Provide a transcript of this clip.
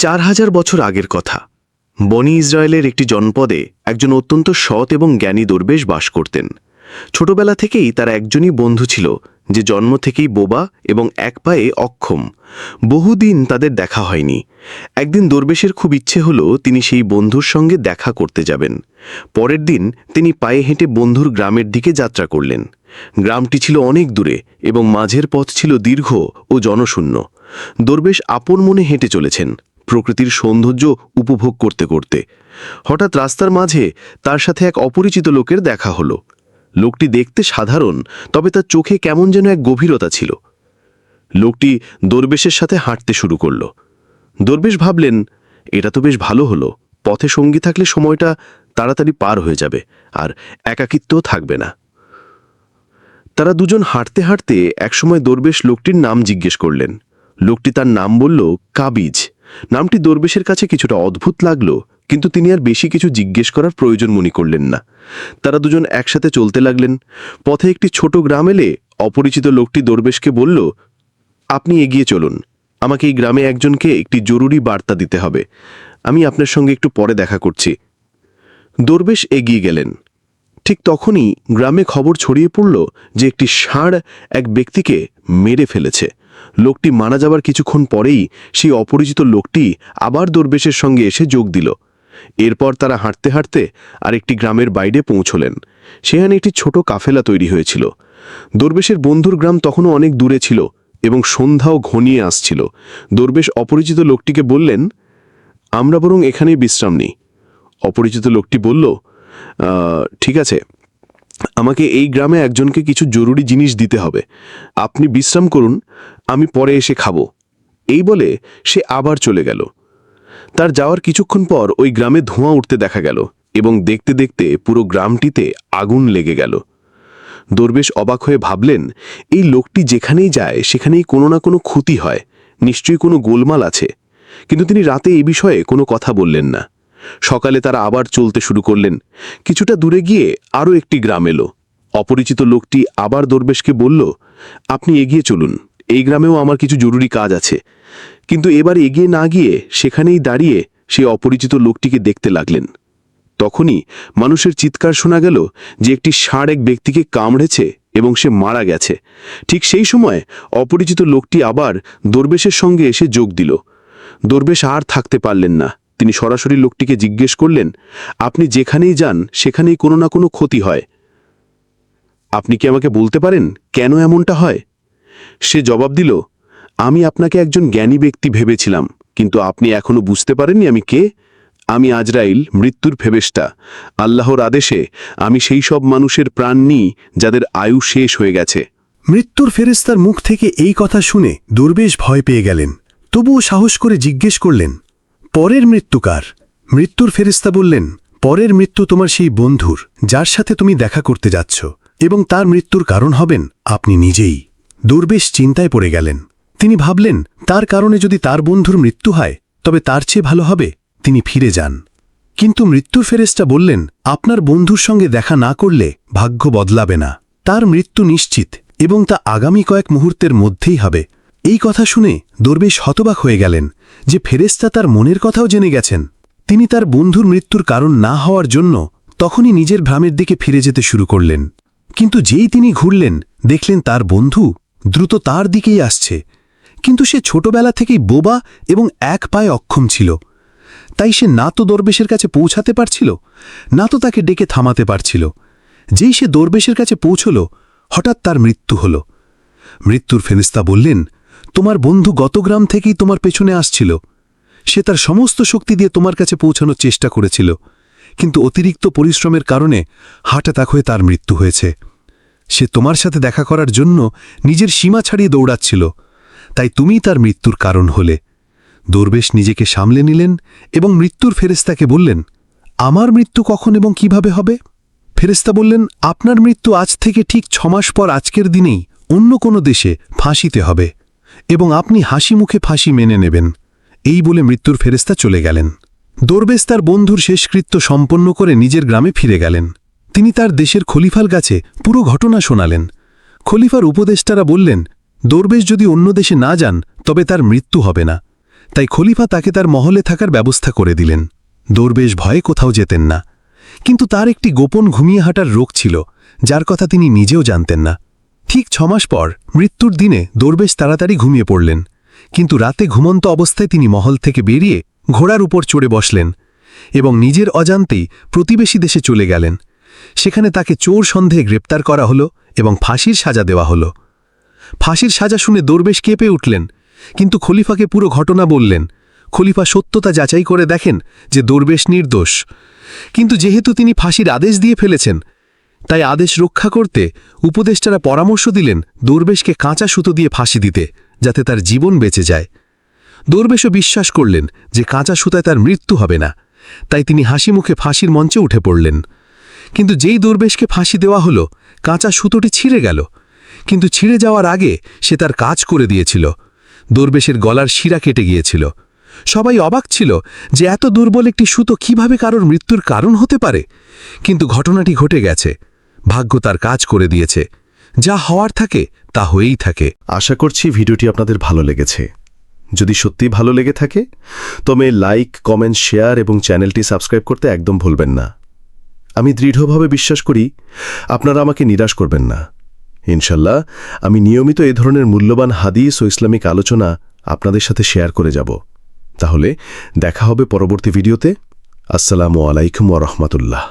চার হাজার বছর আগের কথা। বনি ইসরায়েলের একটি জনপদে একজন অত্যন্ত সৎ এবং জ্ঞানী দরবেশ বাস করতেন। ছোটবেলা থেকেই তার একজনই বন্ধু ছিল, যে জন্ম থেকেই বোবা এবং এক পায়ে অক্ষম। বহুদিন তাদের দেখা হয়নি। একদিন দরবেশের খুব ইচ্ছে হলো তিনি সেই বন্ধুর সঙ্গে দেখা করতে যাবেন। পরের দিন তিনি পায়ে হেঁটে বন্ধুর গ্রামের দিকে যাত্রা করলেন। গ্রামটি ছিল অনেক দূরে এবং মাঝের পথ ছিল দীর্ঘ ও জনশূন্য। দরবেশ আপন মনে হেঁটে চলেছেন। প্রকৃতির সৌন্দর্য উপভোগ করতে করতে। হঠাৎ রাস্তার মাঝে তার সাথে এক অপরিচিত লোকের দেখা হলো। লোকটি দেখতে সাধারণ, তবে তার চোখে কেমন যেন এক গভীরতা ছিল। লোকটি দরবেশের সাথে হাঁটতে শুরু করল। দরবেশ ভাবলেন, এটা তো বেশ ভালো হলো। পথে সঙ্গী থাকলে সময়টা তাড়াতাড়ি পার হয়ে যাবে, আর একাকিত্বও থাকবে না। তারা দুজন হাঁটতে হাঁটতে একসময় দরবেশ লোকটির নাম জিজ্ঞেস করলেন। লোকটি তার নাম বলল, কাবিজ। নামটি দরবেশের কাছে কিছুটা অদ্ভুত লাগল, কিন্তু তিনি আর বেশি কিছু জিজ্ঞেস করার প্রয়োজন মনে করলেন না। তারা দুজন একসাথে চলতে লাগলেন। পথে একটি ছোট গ্রাম এলে অপরিচিত লোকটি দরবেশকে বলল, আপনি এগিয়ে চলুন। আমাকে এই গ্রামে একজনকে একটি জরুরি বার্তা দিতে হবে। আমি আপনার সঙ্গে একটু পরে দেখা করছি। দরবেশ এগিয়ে গেলেন। ঠিক তখনই গ্রামে খবর ছড়িয়ে পড়ল যে একটি ষাঁড় এক ব্যক্তিকে মেরে ফেলেছে। লোকটি মারা যাবার কিছুক্ষণ পরেই সেই অপরিচিত লোকটি আবার দরবেশের সঙ্গে এসে যোগ দিল। এরপর তারা হাঁটতে হাঁটতে আরেকটি গ্রামের বাইরে পৌঁছলেন। সেখানে একটি ছোট কাফেলা তৈরি হয়েছিল। দরবেশের বন্ধুর গ্রাম তখনও অনেক দূরে ছিল এবং সন্ধ্যাও ঘনিয়ে আসছিল। দরবেশ অপরিচিত লোকটিকে বললেন, আমরা বরং এখানেই বিশ্রাম নিই। অপরিচিত লোকটি বলল ঠিক আছে। আমাকে এই গ্রামে একজনকে কিছু জরুরি জিনিস দিতে হবে। আপনি বিশ্রাম করুন, আমি পরে এসে খাব। এই বলে সে আবার চলে গেল। তার যাওয়ার কিছুক্ষণ পর ওই গ্রামে ধোঁয়া উঠতে দেখা গেল এবং দেখতে দেখতে পুরো গ্রামটিতে আগুন লেগে গেল। দরবেশ অবাক হয়ে ভাবলেন, এই লোকটি যেখানেই যায়, সেখানেই কোনো না কোনো ক্ষতি হয়, নিশ্চয়ই কোনো গোলমাল আছে। কিন্তু তিনি রাতে এই বিষয়ে কোনো কথা বললেন না। সকালে তারা আবার চলতে শুরু করলেন। কিছুটা দূরে গিয়ে আরও একটি গ্রাম এলো। অপরিচিত লোকটি আবার দরবেশকে বলল, আপনি এগিয়ে চলুন, এই গ্রামেও আমার কিছু জরুরি কাজ আছে। কিন্তু এবার এগিয়ে না গিয়ে সেখানেই দাঁড়িয়ে সেই অপরিচিত লোকটিকে দেখতে লাগলেন। তখনই মানুষের চিৎকার শোনা গেল যে একটি ষাঁড় এক ব্যক্তিকে কামড়েছে এবং সে মারা গেছে। ঠিক সেই সময় অপরিচিত লোকটি আবার দরবেশের সঙ্গে এসে যোগ দিল। দরবেশ আর থাকতে পারলেন না। তিনি সরাসরি লোকটিকে জিজ্ঞেস করলেন, আপনি যেখানেই যান, সেখানেই কোনো না কোনো ক্ষতি হয়। আপনি কি আমাকে বলতে পারেন কেন এমনটা হয়? সে জবাব দিল, আমি আপনাকে একজন জ্ঞানী ব্যক্তি ভেবেছিলাম, কিন্তু আপনি এখনও বুঝতে পারেননি আমি কে। আমি আজরাইল, মৃত্যুর ফেবেস্টা আল্লাহর আদেশে আমি সেই সব মানুষের প্রাণ নিই, যাদের আয়ু শেষ হয়ে গেছে। মৃত্যুর ফেরেস্তার মুখ থেকে এই কথা শুনে দুর্বেশ ভয় পেয়ে গেলেন। তবুও সাহস করে জিজ্ঞেস করলেন পরের মৃত্যুকার মৃত্যুর ফেরেস্তা বললেন, পরের মৃত্যু তোমার সেই বন্ধুর, যার সাথে তুমি দেখা করতে যাচ্ছ, এবং তার মৃত্যুর কারণ হবেন আপনি নিজেই। দুর্বেশ চিন্তায় পড়ে গেলেন। তিনি ভাবলেন, তার কারণে যদি তার বন্ধুর মৃত্যু হয়, তবে তার চেয়ে ভালো হবে, তিনি ফিরে যান। কিন্তু মৃত্যুর ফেরেস্তা বললেন, আপনার বন্ধুর সঙ্গে দেখা না করলে ভাগ্য বদলাবে না। তার মৃত্যু নিশ্চিত, এবং তা আগামী কয়েক মুহূর্তের মধ্যেই হবে। এই কথা শুনে দরবেশ হতবাক হয়ে গেলেন যে ফেরেস্তা তার মনের কথাও জেনে গেছেন। তিনি তার বন্ধুর মৃত্যুর কারণ না হওয়ার জন্য তখনই নিজের ভ্রামের দিকে ফিরে যেতে শুরু করলেন। কিন্তু যেই তিনি ঘুরলেন, দেখলেন তার বন্ধু দ্রুত তার দিকেই আসছে। কিন্তু সে ছোটবেলা থেকেই বোবা এবং এক পায়ে অক্ষম ছিল। তাই সে না তো দরবেশের কাছে পৌঁছাতে পারছিল, না তো তাকে ডেকে থামাতে পারছিল। যেই সে দরবেশের কাছে পৌঁছল, হঠাৎ তার মৃত্যু হল। মৃত্যুর ফেরিস্তা বললেন তোমার বন্ধু গত গ্রাম থেকেই তোমার পেছনে আসছিল। সে তার সমস্ত শক্তি দিয়ে তোমার কাছে পৌঁছানোর চেষ্টা করেছিল। কিন্তু অতিরিক্ত পরিশ্রমের কারণে হার্ট হয়ে তার মৃত্যু হয়েছে। সে তোমার সাথে দেখা করার জন্য নিজের সীমা ছাড়িয়ে দৌড়াচ্ছিল। তাই তুমিই তার মৃত্যুর কারণ হলে। দরবেশ নিজেকে সামলে নিলেন এবং মৃত্যুর ফেরেস্তাকে বললেন, আমার মৃত্যু কখন এবং কীভাবে হবে? ফেরেস্তা বললেন, আপনার মৃত্যু আজ থেকে ঠিক ছমাস পর আজকের দিনেই অন্য কোনো দেশে ফাঁসিতে হবে। এবং আপনি হাসি মুখে ফাঁসি মেনে নেবেন। এই বলে মৃত্যুর ফেরেস্তা চলে গেলেন। দরবেশ তার বন্ধুর শেষকৃত্য সম্পন্ন করে নিজের গ্রামে ফিরে গেলেন। তিনি তার দেশের খলিফার কাছে পুরো ঘটনা শোনালেন। খলিফার উপদেষ্টারা বললেন, দরবেশ যদি অন্য দেশে না যান, তবে তার মৃত্যু হবে না। তাই খলিফা তাকে তার মহলে থাকার ব্যবস্থা করে দিলেন। দরবেশ ভয়ে কোথাও যেতেন না। কিন্তু তার একটি গোপন ঘুমিয়ে হাঁটার রোগ ছিল, যার কথা তিনি নিজেও জানতেন না। ঠিক ছমাস পর মৃত্যুর দিনে দরবেশ তাড়াতাড়ি ঘুমিয়ে পড়লেন। কিন্তু রাতে ঘুমন্ত অবস্থায় তিনি মহল থেকে বেরিয়ে ঘোড়ার উপর চড়ে বসলেন এবং নিজের অজান্তেই প্রতিবেশী দেশে চলে গেলেন। সেখানে তাকে চোর সন্দেহে গ্রেপ্তার করা হলো এবং ফাঁসির সাজা দেওয়া হলো। ফাঁসির সাজা শুনে দরবেশ কেঁপে উঠলেন, কিন্তু খলিফাকে পুরো ঘটনা বললেন। খলিফা সত্যতা যাচাই করে দেখেন যে দরবেশ নির্দোষ। কিন্তু যেহেতু তিনি ফাঁসির আদেশ দিয়ে ফেলেছেন তাই আদেশ রক্ষা করতে উপদেষ্টারা পরামর্শ দিলেন দরবেশকে কাঁচা সুতো দিয়ে ফাঁসি দিতে, যাতে তার জীবন বেঁচে যায়। দরবেশও বিশ্বাস করলেন যে কাঁচা সুতায় তার মৃত্যু হবে না। তাই তিনি হাসি মুখে ফাঁসির মঞ্চে উঠে পড়লেন। কিন্তু যেই দরবেশকে ফাঁসি দেওয়া হলো, কাঁচা সুতোটি ছিঁড়ে গেল। কিন্তু ছিঁড়ে যাওয়ার আগে সে তার কাজ করে দিয়েছিল। দরবেশের গলার শিরা কেটে গিয়েছিল। সবাই অবাক ছিল যে এত দুর্বল একটি সুতো কীভাবে কারোর মৃত্যুর কারণ হতে পারে। কিন্তু ঘটনাটি ঘটে গেছে। ভাগ্য তার কাজ করে দিয়েছে। যা হওয়ার থাকে, তা হয়েই থাকে। আশা করছি ভিডিওটি আপনাদের ভালো লেগেছে। যদি সত্যি ভালো লেগে থাকে, তবে লাইক, কমেন্ট, শেয়ার এবং চ্যানেলটি সাবস্ক্রাইব করতে একদম ভুলবেন না। আমি দৃঢ়ভাবে বিশ্বাস করি, আপনারা আমাকে নিরাশ করবেন না। ইনশাল্লাহ, আমি নিয়মিত এ ধরনের মূল্যবান হাদিস ও ইসলামিক আলোচনা আপনাদের সাথে শেয়ার করে যাব। তাহলে দেখা হবে পরবর্তী ভিডিওতে। আসসালামু আলাইকুম ওয়া রাহমাতুল্লাহ।